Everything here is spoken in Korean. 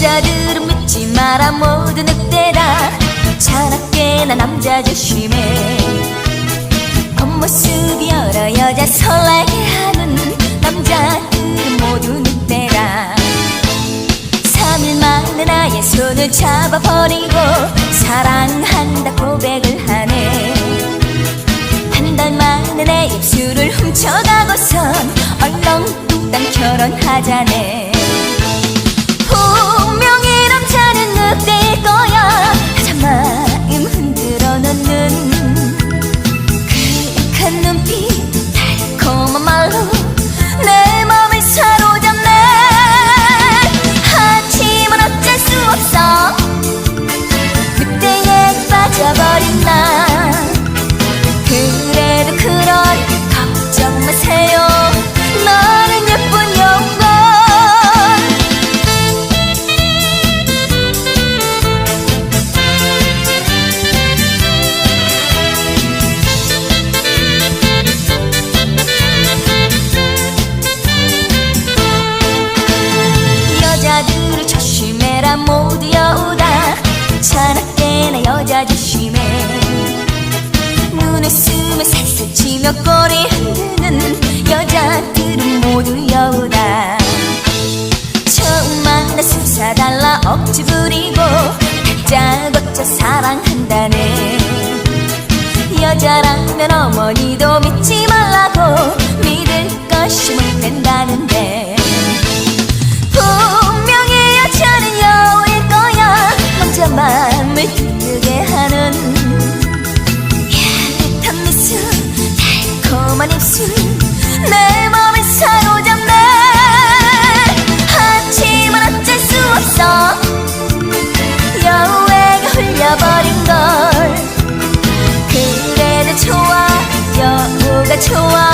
여자들은 믿지 마라 모두 늑대다. 차갑게나 남자 조심해. 겉모습이 여러 여자 설레게 하는 남자들은 모두 늑대다. 3일 만에 나의 손을 잡아버리고 사랑한다 고백을 하네. 한 달 만에 내 입술을 훔쳐가고선 얼렁뚱땅 결혼하자네 쓰며 살살 치며 꼬리 흔드는 여자들은 모두 여우다. 처음 만나 수사달라 억지 부리고 다짜고짜 사랑한다네. 여자라면 어머니도 믿지 말라고 믿을 것이 못 된다는 ছোঁয়া